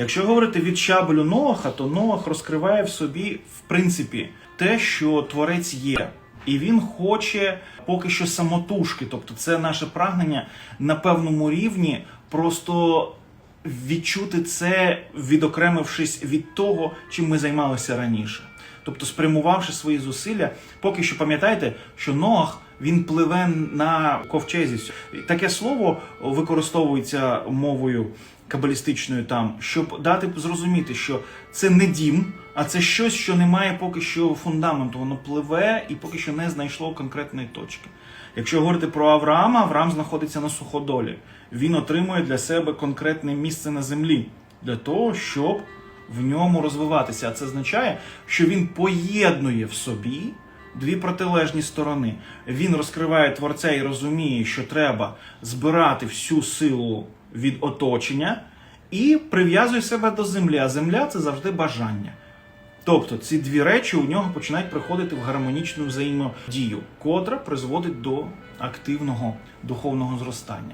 Якщо говорити від щабелю Ноаха, то Ноах розкриває в собі, в принципі, те, що творець є. І він хоче поки що самотужки, тобто це наше прагнення на певному рівні просто відчути це, відокремившись від того, чим ми займалися раніше. Тобто, спрямувавши свої зусилля, поки що пам'ятайте, що Ноах він пливе на ковчезі. Таке слово використовується мовою кабалістичною там, щоб дати зрозуміти, що це не дім, а це щось, що не має поки що фундаменту. Воно пливе і поки що не знайшло конкретної точки. Якщо говорити про Авраама, Авраам знаходиться на суходолі. Він отримує для себе конкретне місце на землі для того, щоб в ньому розвиватися. А це означає, що він поєднує в собі дві протилежні сторони. Він розкриває творця і розуміє, що треба збирати всю силу від оточення і прив'язує себе до землі. А земля це завжди бажання. Тобто ці дві речі у нього починають приходити в гармонічну взаємодію, котра призводить до активного духовного зростання.